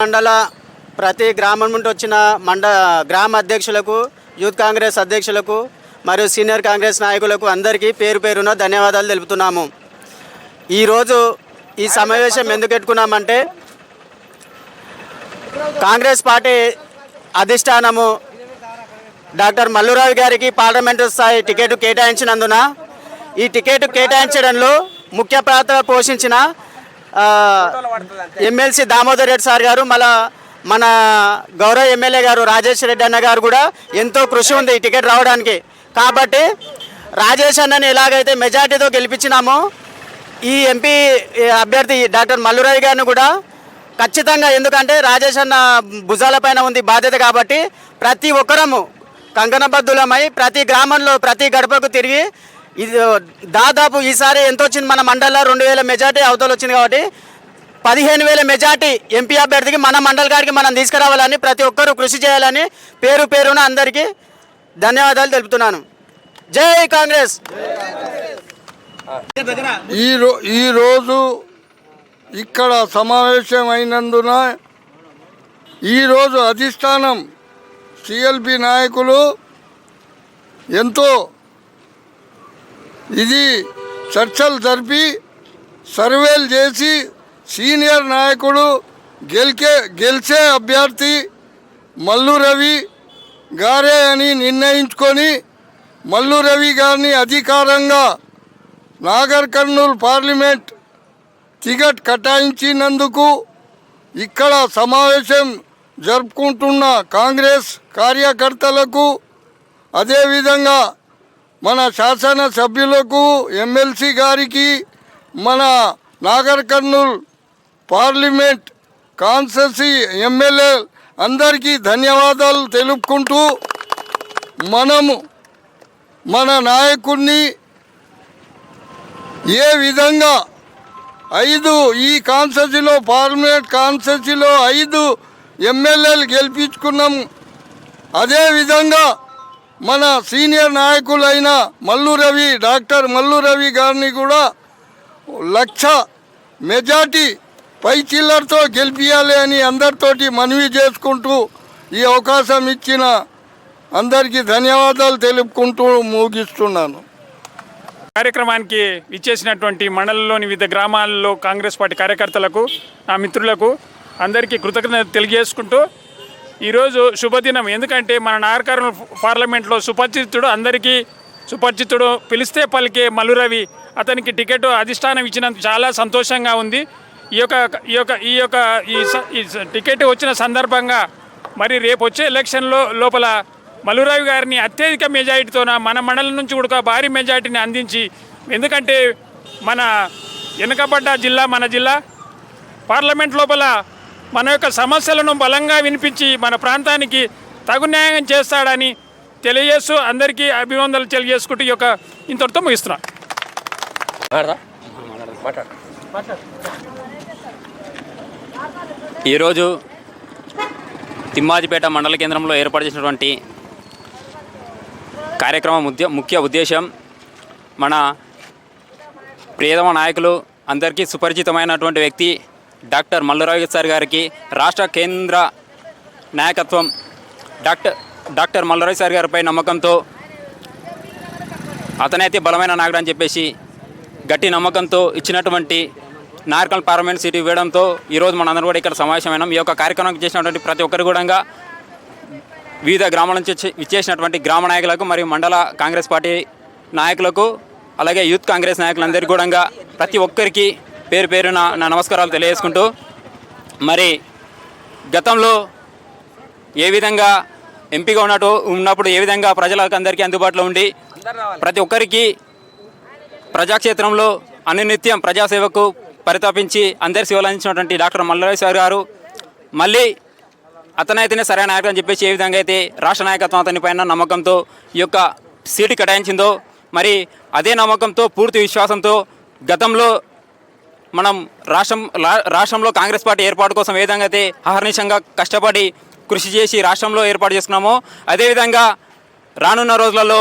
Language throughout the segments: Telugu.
మండల ప్రతి గ్రామం నుండి వచ్చిన మండ గ్రామ అధ్యక్షులకు యూత్ కాంగ్రెస్ అధ్యక్షులకు మరియు సీనియర్ కాంగ్రెస్ నాయకులకు అందరికీ పేరు పేరున ధన్యవాదాలు తెలుపుతున్నాము. ఈరోజు ఈ సమావేశం ఎందుకు పెట్టుకున్నామంటే కాంగ్రెస్ పార్టీ అధిష్టానము డాక్టర్ మల్లురావు గారికి పార్లమెంటు స్థాయి టికెట్ కేటాయించినందున ఈ టికెట్ కేటాయించడంలో ముఖ్య పాత్ర పోషించిన ఎమ్మెల్సీ దామోదర్ రెడ్డి సార్ గారు మళ్ళా మన గౌరవ ఎమ్మెల్యే గారు రాజేష్ రెడ్డి అన్న గారు కూడా ఎంతో కృషి ఉంది ఈ టికెట్ రావడానికి. కాబట్టి రాజేష్ అన్నని ఎలాగైతే మెజార్టీతో గెలిపించినామో ఈ ఎంపీ అభ్యర్థి డాక్టర్ మల్లురాయ్ గారిని కూడా ఖచ్చితంగా ఎందుకంటే రాజేష్ అన్న భుజాల పైన ఉంది బాధ్యత కాబట్టి ప్రతి ఒక్కరము కంకణబద్ధులమై ప్రతి గ్రామంలో ప్రతి గడపకు తిరిగి ఇది దాదాపు ఈసారి ఎంత వచ్చింది మన మండలంలో రెండు వేల మెజార్టీ అవతల వచ్చింది కాబట్టి పదిహేను వేల మెజార్టీ ఎంపీ అభ్యర్థికి మన మండల గారికి మనం తీసుకురావాలని ప్రతి ఒక్కరూ కృషి చేయాలని పేరు పేరున అందరికీ ధన్యవాదాలు తెలుపుతున్నాను. జై కాంగ్రెస్! ఈ ఈరోజు ఇక్కడ సమావేశమైనందున ఈరోజు అధిష్టానం సిఎల్పి నాయకులు ఎంతో ఇది చర్చలు జరిపి సర్వేలు చేసి సీనియర్ నాయకుడు గెలికే గెలిచే అభ్యర్థి మల్లు రవి గారే అని నిర్ణయించుకొని మల్లు రవి గారిని అధికారంగా నాగర్ కర్నూల్ పార్లమెంట్ టికెట్ కేటాయించినందుకు ఇక్కడ సమావేశం జరుపుకుంటున్న కాంగ్రెస్ కార్యకర్తలకు అదేవిధంగా మన శాసన సభ్యులకు ఎమ్మెల్సీ గారికి మన Nagar Kurnool parliament constituency MLA అందరికీ ధన్యవాదాలు తెలుపుకుంటూ మనము మన నాయకుడిని ఏ విధంగా ఐదు ఈ కాన్సెన్సీలో పార్లమెంట్ కాన్సెన్సీలో ఐదు ఎమ్మెల్యేలు గెలిపించుకున్నాం అదేవిధంగా మన సీనియర్ నాయకులైన మల్లు రవి డాక్టర్ మల్లు రవి గారిని కూడా లక్ష మెజార్టీ పై చిల్లర్తో గెలిపించాలి అని అందరితోటి మనవి చేసుకుంటూ ఈ అవకాశం ఇచ్చిన అందరికీ ధన్యవాదాలు తెలుపుకుంటూ ముగిస్తున్నాను. కార్యక్రమానికి ఇచ్చేసినటువంటి మండలంలోని వివిధ గ్రామాల్లో కాంగ్రెస్ పార్టీ కార్యకర్తలకు నా మిత్రులకు అందరికీ కృతజ్ఞత తెలియజేసుకుంటూ ఈరోజు శుభదినం. ఎందుకంటే మన నాగర్కర్నూలు పార్లమెంట్లో సుపరిచితుడు అందరికీ సుపరిచితుడు పిలిస్తే పలికే మల్లురవి అతనికి టికెట్ అధిష్టానం ఇచ్చినందుకు చాలా సంతోషంగా ఉంది. ఈ యొక్క ఈ యొక్క ఈ యొక్క ఈ స- ఈ టికెట్ వచ్చిన సందర్భంగా మరి రేపు వచ్చే ఎలక్షన్లో లోపల మల్లురావు గారిని అత్యధిక మెజారిటీతోన మన మండలం నుంచి కూడా భారీ మెజారిటీని అందించి ఎందుకంటే మన వెనుకబడ్డ జిల్లా మన జిల్లా పార్లమెంట్ లోపల మన యొక్క సమస్యలను బలంగా వినిపించి మన ప్రాంతానికి తగు న్యాయం చేస్తాడని తెలియజేస్తూ అందరికీ అభివందనలు తెలియజేసుకుంటూ ఈ యొక్క ఇంతటితో ముగిస్తున్నా. ఈరోజు తిమ్మాజిపేట మండల కేంద్రంలో ఏర్పాటు చేసినటువంటి కార్యక్రమం ఉద్య ముఖ్య ఉద్దేశం మన ప్రియతమ నాయకులు అందరికీ సుపరిచితమైనటువంటి వ్యక్తి డాక్టర్ మల్లురావు సార్ గారికి రాష్ట్ర కేంద్ర నాయకత్వం డాక్టర్ డాక్టర్ మల్లురావు సార్ గారిపై నమ్మకంతో అతనైతే బలమైన నాయకుడు అని చెప్పేసి గట్టి నమ్మకంతో ఇచ్చినటువంటి నార్కల్ పార్లమెంట్ సీట్ ఇవ్వడంతో ఈరోజు మనందరం కూడా ఇక్కడ సమావేశమైనాం. ఈ యొక్క కార్యక్రమం చేసినటువంటి ప్రతి ఒక్కరు కూడా వివిధ గ్రామాల నుంచి వచ్చి- విచ్చేసినటువంటి గ్రామ నాయకులకు మరియు మండల కాంగ్రెస్ పార్టీ నాయకులకు అలాగే యూత్ కాంగ్రెస్ నాయకులందరికీ కూడా ప్రతి ఒక్కరికి పేరు పేరున నా నమస్కారాలు తెలియజేసుకుంటూ మరి గతంలో ఏ విధంగా ఎంపీగా ఉన్నట్టు ఉన్నప్పుడు ఏ విధంగా ప్రజలకు అందరికీ అందుబాటులో ఉండి ప్రతి ఒక్కరికి ప్రజాక్షేత్రంలో అనునిత్యం ప్రజాసేవకు పరితాపించి అందరి సేవలు అందించినటువంటి డాక్టర్ మల్లారావు సార్ గారు. మళ్ళీ అతనైతేనే సరైన నాయకుడు అని చెప్పేసి ఏ విధంగా అయితే రాష్ట్ర నాయకత్వం అతని పైన నమ్మకంతో ఈ యొక్క సీటు కేటాయించిందో మరి అదే నమ్మకంతో పూర్తి విశ్వాసంతో గతంలో మనం రాష్ట్రం రా- రాష్ట్రంలో కాంగ్రెస్ పార్టీ ఏర్పాటు కోసం ఏ విధంగా అయితే అహర్నిశంగా కష్టపడి కృషి చేసి రాష్ట్రంలో ఏర్పాటు చేసుకున్నామో అదేవిధంగా రానున్న రోజులలో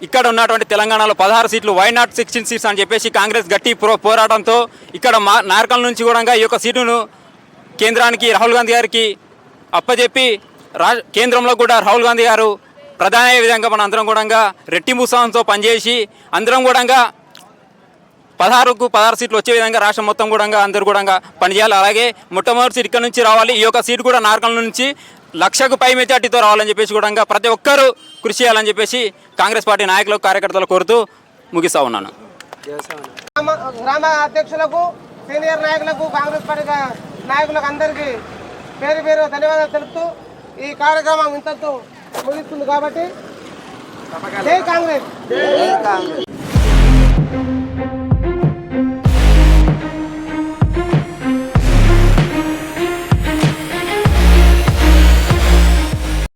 ఇక్కడ ఉన్నటువంటి తెలంగాణలో పదహారు సీట్లు వై నాట్ సిక్స్టీన్ సీట్స్ అని చెప్పేసి కాంగ్రెస్ గట్టి పోరాటంతో ఇక్కడ మా నార్కల్ నుంచి కూడా ఈ యొక్క సీటును కేంద్రానికి రాహుల్ గాంధీ గారికి అప్పచెప్పి రా కేంద్రంలో కూడా రాహుల్ గాంధీ గారు ప్రధాన విధంగా మన అందరం కూడా రెట్టింపు ఉత్సాహంతో పనిచేసి అందరం కూడా పదహారుకు పదహారు సీట్లు వచ్చే విధంగా రాష్ట్రం మొత్తం కూడా అందరూ కూడా పనిచేయాలి. అలాగే మొట్టమొదటి సీట్ ఇక్కడ నుంచి రావాలి. ఈ యొక్క సీటు కూడా నార్కల్ నుంచి లక్షకు పై మెజార్టీతో రావాలని చెప్పేసి కూడా ప్రతి ఒక్కరూ కృషి చేయాలని చెప్పేసి కాంగ్రెస్ పార్టీ నాయకులకు కార్యకర్తలు కోరుతూ ముగిస్తా ఉన్నాను. గ్రామ అధ్యక్షులకు సీనియర్ నాయకులకు కాంగ్రెస్ పార్టీ నాయకులకు అందరికీ పేరు పేరు ధన్యవాదాలు తెలుపుతూ ఈ కార్యక్రమం ఇంతతో ముగిస్తుంది కాబట్టి జై కాంగ్రెస్.